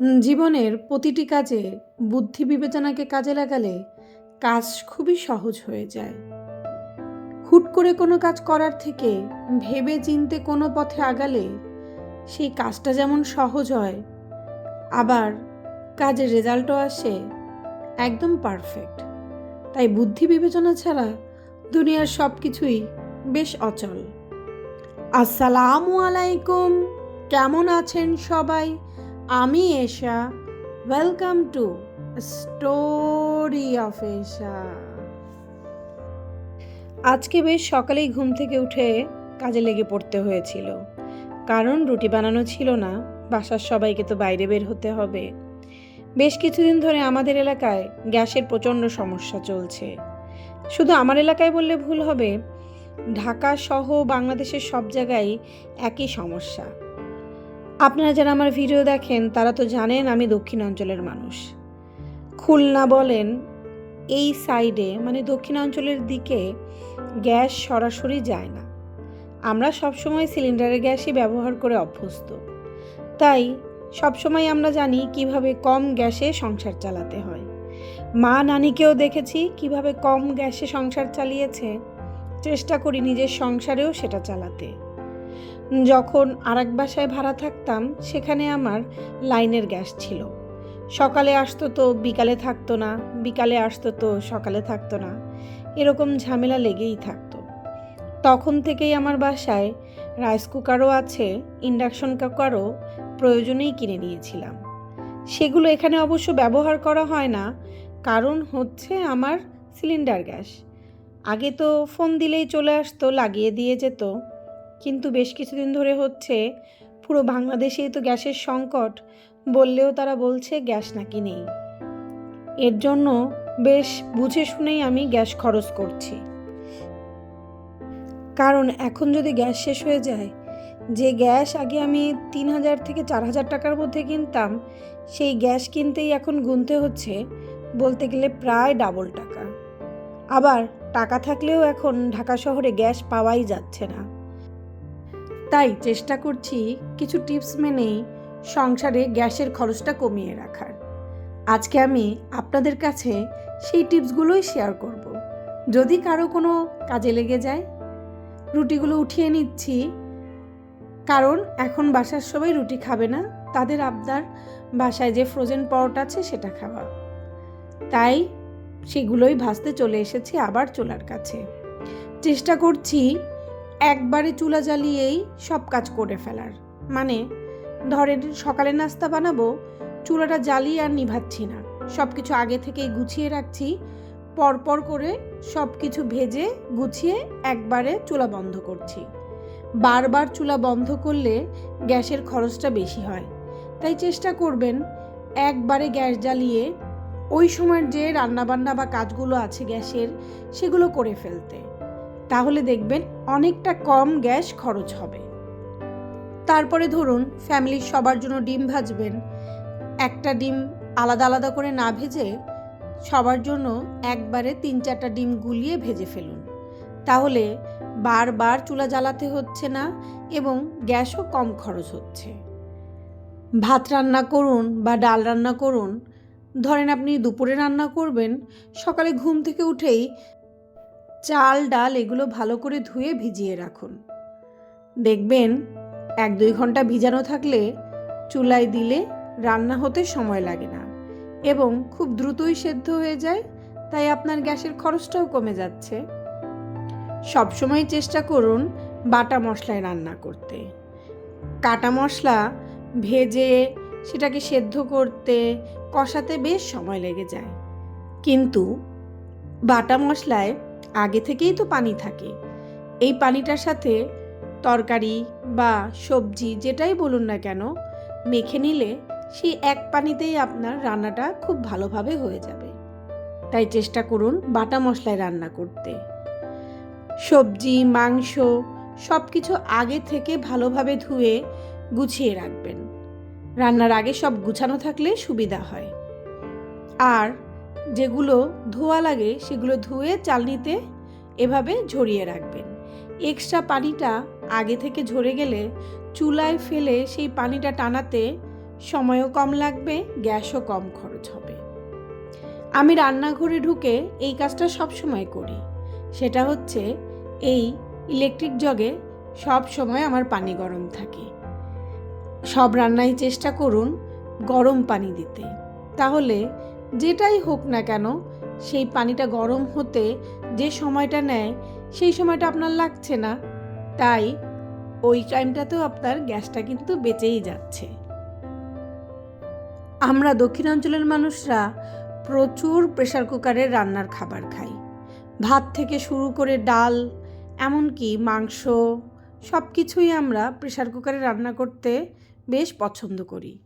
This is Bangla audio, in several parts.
জীবনের প্রতিটি কাজে বুদ্ধি বিবেচনাকে কাজে লাগালে কাজ খুবই সহজ হয়ে যায়। হুট করে কোনো কাজ করার থেকে ভেবে চিনতে কোনো পথে আগালে সেই কাজটা যেমন সহজ হয়, আবার কাজের রেজাল্টও আসে একদম পারফেক্ট। তাই বুদ্ধি বিবেচনা ছাড়া দুনিয়ার সব কিছুই বেশ অচল। আসসালামু আলাইকুম, কেমন আছেন সবাই? আমি Esha welcome to story of Esha আজকে বেশ সকালেই ঘুম থেকে উঠে কাজে লেগে পড়তে হয়েছিল। কারণ রুটি বানানো ছিল না, বাসার সবাইকে তো বাইরে বের হতে হবে। বেশ কিছুদিন ধরে আমাদের এলাকায় গ্যাসের প্রচণ্ড সমস্যা চলছে। শুধু আমার এলাকায় বললে ভুল হবে, ঢাকা সহ বাংলাদেশের সব জায়গায় একই সমস্যা। আপনারা যারা আমার ভিডিও দেখেন, তারা তো জানেন আমি দক্ষিণ অঞ্চলের মানুষ। খুলনা বলেন, এই সাইডে মানে দক্ষিণাঞ্চলের দিকে গ্যাস সরাসরি যায় না। আমরা সবসময় সিলিন্ডারের গ্যাসই ব্যবহার করে অভ্যস্ত। তাই সবসময় আমরা জানি কীভাবে কম গ্যাসে সংসার চালাতে হয়। মা নানিকেও দেখেছি কীভাবে কম গ্যাসে সংসার চালিয়েছে। চেষ্টা করি নিজের সংসারেও সেটা চালাতে। যখন আরেক বাসায় ভাড়া থাকতাম, সেখানে আমার লাইনের গ্যাস ছিল। সকালে আসতো তো বিকালে থাকতো না, বিকালে আসতো তো সকালে থাকতো না। এরকম ঝামেলা লেগেই থাকতো। তখন থেকেই আমার বাসায় রাইস কুকারও আছে, ইন্ডাকশন কুকারও প্রয়োজনেই কিনে নিয়েছিলাম। সেগুলো এখানে অবশ্য ব্যবহার করা হয় না, কারণ হচ্ছে আমার সিলিন্ডার গ্যাস। আগে তো ফোন দিলেই চলে আসতো, লাগিয়ে দিয়ে যেত। কিন্তু বেশ কিছুদিন ধরে হচ্ছে, পুরো বাংলাদেশেই তো গ্যাসের সংকট, বললেও তারা বলছে গ্যাস নাকি নেই। এর জন্য বেশ বুঝে শুনেই আমি গ্যাস খরচ করছি। কারণ এখন যদি গ্যাস শেষ হয়ে যায়, যে গ্যাস আগে আমি তিন হাজার থেকে চার হাজার টাকার মধ্যে কিনতাম, সেই গ্যাস কিনতেই এখন গুনতে হচ্ছে, বলতে গেলে প্রায় ডাবল টাকা। আবার টাকা থাকলেও এখন ঢাকা শহরে গ্যাস পাওয়াই যাচ্ছে না। তাই চেষ্টা করছি কিছু টিপস মেনেই সংসারে গ্যাসের খরচটা কমিয়ে রাখার। আজকে আমি আপনাদের কাছে সেই টিপসগুলোই শেয়ার করব। যদি কারও কোনো কাজে লেগে যায়, রুটিগুলো উঠিয়ে নিচ্ছি। কারণ এখন বাসার সবাই রুটি খাবে না, তাদের আবদার বাসায় যে ফ্রোজেন পরোটা আছে সেটা খাওয়া। তাই সেগুলোই ভাসতে চলে এসেছি আবার চুলার কাছে। চেষ্টা করছি একবারে চুলা জ্বালিয়েই সব কাজ করে ফেলার। মানে ধরেন সকালে নাস্তা বানাবো, চুলাটা জ্বালিয়ে আর নিভাচ্ছি না। সব কিছু আগে থেকেই গুছিয়ে রাখছি, পরপর করে সব কিছু ভেজে, গুছিয়ে একবারে চুলা বন্ধ করছি। বারবার চুলা বন্ধ করলে গ্যাসের খরচটা বেশি হয়। তাই চেষ্টা করবেন একবারে গ্যাস জ্বালিয়ে ওই সময়ের যে রান্নাবান্না বা কাজগুলো আছে গ্যাসের, সেগুলো করে ফেলতে। তাহলে দেখবেন অনেকটা কম গ্যাস খরচ হবে। তারপরে ধরুন ফ্যামিলির সবার জন্য ডিম ভাজবেন। একটা ডিম আলাদা আলাদা করে না ভেজে সবার জন্য একবারে তিন চারটা ডিম গুলিয়ে ভেজে ফেলুন। তাহলে বারবার চুলা জ্বালাতে হচ্ছে না এবং গ্যাসও কম খরচ হচ্ছে। ভাত রান্না করুন বা ডাল রান্না করুন, ধরেন আপনি দুপুরে রান্না করবেন, সকালে ঘুম থেকে উঠেই চাল, ডাল এগুলো ভালো করে ধুয়ে ভিজিয়ে রাখুন। দেখবেন এক দুই ঘণ্টা ভিজানো থাকলে চুলায় দিলে রান্না হতে সময় লাগে না এবং খুব দ্রুতই সেদ্ধ হয়ে যায়, তাই আপনার গ্যাসের খরচটাও কমে যাচ্ছে। সবসময় চেষ্টা করুন বাটা মশলায় রান্না করতে। কাটা মশলা ভেজে সেটাকে সেদ্ধ করতে কষাতে বেশ সময় লেগে যায়। কিন্তু বাটা মশলায় আগে থেকেই তো পানি থাকে। এই পানিটার সাথে তরকারি বা সবজি যেটাই বলুন না কেন, মেখে নিলে সেই এক পানিতেই আপনার রান্নাটা খুব ভালোভাবে হয়ে যাবে। তাই চেষ্টা করুন বাটা মশলায় রান্না করতে। সবজি, মাংস সব কিছু আগে থেকে ভালোভাবে ধুয়ে গুছিয়ে রাখবেন। রান্নার আগে সব গুছানো থাকলে সুবিধা হয়। আর যেগুলো ধোয়া লাগে সেগুলো ধুয়ে চালনিতে এভাবে ঝরিয়ে রাখবেন। এক্সট্রা পানিটা আগে থেকে ঝরে গেলে চুলায় ফেলে সেই পানিটা টানাতে সময়ও কম লাগবে, গ্যাসও কম খরচ হবে। আমি রান্নাঘরে ঢুকে এই কাজটা সব সময় করি। সেটা হচ্ছে এই ইলেকট্রিক জগে সব সময় আমার পানি গরম থাকে। সব রান্নায় চেষ্টা করুন গরম পানি দিতে। তাহলে যেটাই হোক না কেন, সেই পানিটা গরম হতে যে সময়টা নেয়, সেই সময়টা আপনার লাগছে না। তাই ওই টাইমটাতেও আপনার গ্যাসটা কিন্তু বেঁচেই যাচ্ছে। আমরা দক্ষিণাঞ্চলের মানুষরা প্রচুর প্রেশার কুকারে রান্নার খাবার খাই। ভাত থেকে শুরু করে ডাল, এমনকি মাংস সব কিছুই আমরা প্রেশার কুকারে রান্না করতে বেশ পছন্দ করি।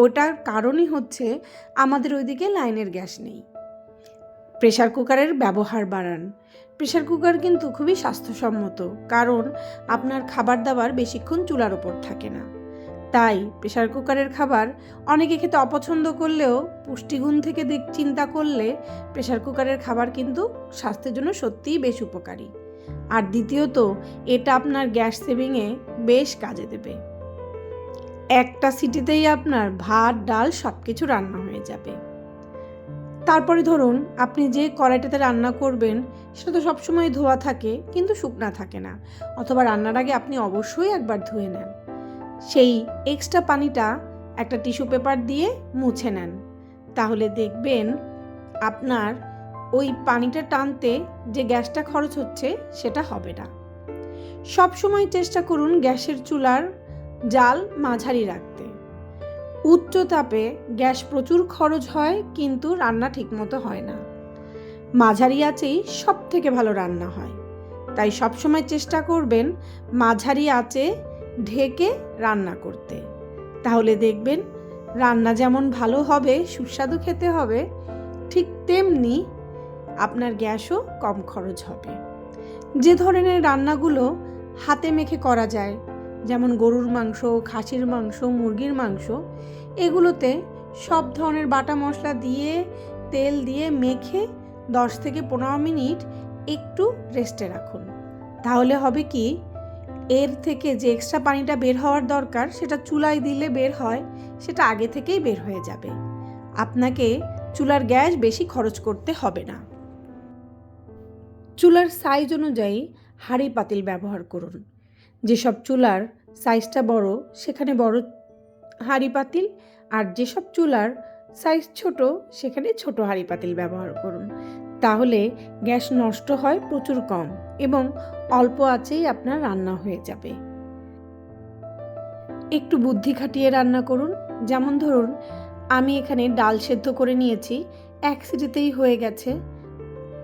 ওটার কারণই হচ্ছে আমাদের ওইদিকে লাইনের গ্যাস নেই। প্রেশার কুকারের ব্যবহার বাড়ান। প্রেশার কুকার কিন্তু খুবই স্বাস্থ্যসম্মত, কারণ আপনার খাবার দাবার বেশিক্ষণ চুলার ওপর থাকে না। তাই প্রেশার কুকারের খাবার অনেকে খেতে অপছন্দ করলেও পুষ্টিগুণ থেকে দিক চিন্তা করলে প্রেশার কুকারের খাবার কিন্তু স্বাস্থ্যের জন্য সত্যিই বেশ উপকারী। আর দ্বিতীয়ত, এটা আপনার গ্যাস সেভিংয়ে বেশ কাজে দেবে। একটা সিটিতেই আপনার ভাত, ডাল সব কিছু রান্না হয়ে যাবে। তারপরে ধরুন, আপনি যে কড়াইটাতে রান্না করবেন, সেটা তো সবসময় ধোয়া থাকে, কিন্তু শুকনা থাকে না। অথবা রান্নার আগে আপনি অবশ্যই একবার ধুয়ে নেন। সেই এক্সট্রা পানিটা একটা টিস্যু পেপার দিয়ে মুছে নেন। তাহলে দেখবেন আপনার ওই পানিটা টানতে যে গ্যাসটা খরচ হচ্ছে, সেটা হবে না। সব সময় চেষ্টা করুন গ্যাসের চুলার জাল মাঝারি রাখতে। উচ্চ তাপে গ্যাস প্রচুর খরচ হয়, কিন্তু রান্না ঠিকমতো হয় না। মাঝারি আঁচেই সব থেকে ভালো রান্না হয়। তাই সবসময় চেষ্টা করবেন মাঝারি আঁচে ঢেকে রান্না করতে। তাহলে দেখবেন রান্না যেমন ভালো হবে, সুস্বাদু খেতে হবে, ঠিক তেমনি আপনার গ্যাসও কম খরচ হবে। যে ধরনের রান্নাগুলো হাতে মেখে করা যায় যেমন গরুর মাংস, খাসির মাংস, মুরগির মাংস, এগুলোতে সব ধরনের বাটা মশলা দিয়ে, তেল দিয়ে মেখে দশ থেকে পনেরো মিনিট একটু রেস্টে রাখুন। তাহলে হবে কি, এর থেকে যে এক্সট্রা পানিটা বের হওয়ার দরকার, সেটা চুলায় দিলে বের হয়, সেটা আগে থেকেই বের হয়ে যাবে। আপনাকে চুলার গ্যাস বেশি খরচ করতে হবে না। চুলার সাইজ অনুযায়ী হাঁড়ি পাতিল ব্যবহার করুন। যেসব চুলার সাইজটা বড়, সেখানে বড় হাঁড়ি পাতিল আর যেসব চুলার সাইজ ছোট, সেখানে ছোট হাঁড়ি পাতিল ব্যবহার করুন। তাহলে গ্যাস নষ্ট হয় প্রচুর কম এবং অল্প আঁচেই আপনার রান্না হয়ে যাবে। একটু বুদ্ধি খাটিয়ে রান্না করুন। যেমন ধরুন, আমি এখানে ডাল সেদ্ধ করে নিয়েছি, এক সিটিতেই হয়ে গেছে।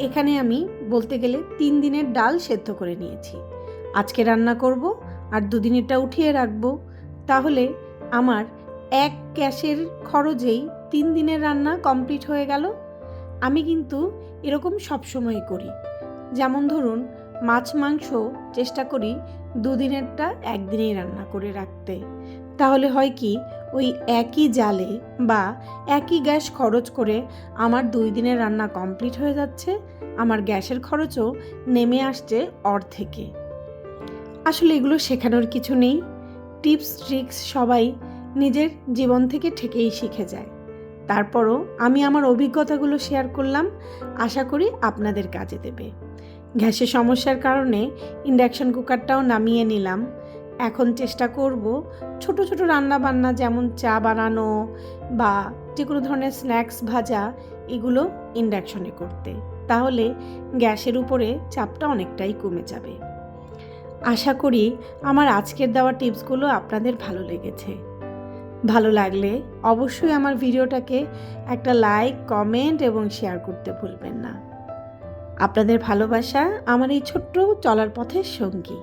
এখানে আমি বলতে গেলে তিন দিনের ডাল সেদ্ধ করে নিয়েছি। আজকে রান্না করব আর দুদিনেরটা উঠিয়ে রাখব। তাহলে আমার এক গ্যাসের খরচেই তিন দিনের রান্না কমপ্লিট হয়ে গেল। আমি কিন্তু এরকম সবসময় করি। যেমন ধরুন, মাছ, মাংস চেষ্টা করি দুদিনেরটা একদিনেই রান্না করে রাখতে। তাহলে হয় কি, ওই একই জালে বা একই গ্যাস খরচ করে আমার দুই দিনের রান্না কমপ্লিট হয়ে যাচ্ছে, আমার গ্যাসের খরচও নেমে আসছে অর্ধেকে। আসলে এগুলো শেখানোর কিছু নেই। টিপস, ট্রিক্স সবাই নিজের জীবন থেকে ঠেকেই শিখে যায়। তারপরও আমি আমার অভিজ্ঞতাগুলো শেয়ার করলাম, আশা করি আপনাদের কাজে দেবে। গ্যাসের সমস্যার কারণে ইন্ডাকশন কুকারটাও নামিয়ে নিলাম। এখন চেষ্টা করব ছোট ছোট রান্না বান্না যেমন চা বানানো বা যে কোনো ধরনের স্ন্যাক্স ভাজা, এগুলো ইন্ডাকশনে করতে। তাহলে গ্যাসের উপরে চাপটা অনেকটাই কমে যাবে। আশা করি আমার আজকের দেওয়া টিপসগুলো আপনাদের ভালো লেগেছে। ভালো লাগলে অবশ্যই আমার ভিডিওটাকে একটা লাইক, কমেন্ট এবং শেয়ার করতে ভুলবেন না। আপনাদের ভালোবাসা আমার এই ছোট্ট চলার পথের সঙ্গী।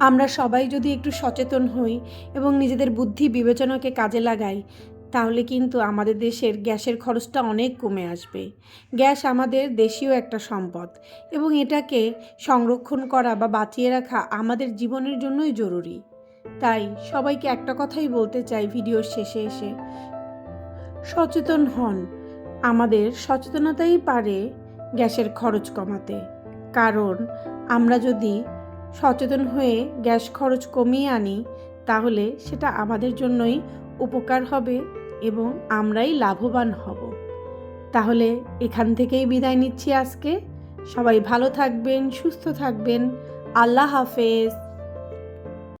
আমরা সবাই যদি একটু সচেতন হই এবং নিজেদের বুদ্ধি বিবেচনাকে কাজে লাগাই তাহলে কিন্তু আমাদের দেশের গ্যাসের খরচটা অনেক কমে আসবে। গ্যাস আমাদের দেশীয় একটা সম্পদ এবং এটাকে সংরক্ষণ করা বা বাঁচিয়ে রাখা আমাদের জীবনের জন্যই জরুরি। তাই সবাইকে একটা কথাই বলতে চাই ভিডিওর শেষে এসে। সচেতন হন। আমাদের সচেতনতাই পারে গ্যাসের খরচ কমাতে। কারণ আমরা যদি সচেতন হয়ে গ্যাস খরচ কমিয়ে আনি, তাহলে সেটা আমাদের জন্যই উপকার হবে। এবং আমরাই লাভবান হব। তাহলে এখান থেকেই বিদায় নিচ্ছি আজকে। সবাই ভালো থাকবেন, সুস্থ থাকবেন। আল্লাহ হাফেজ।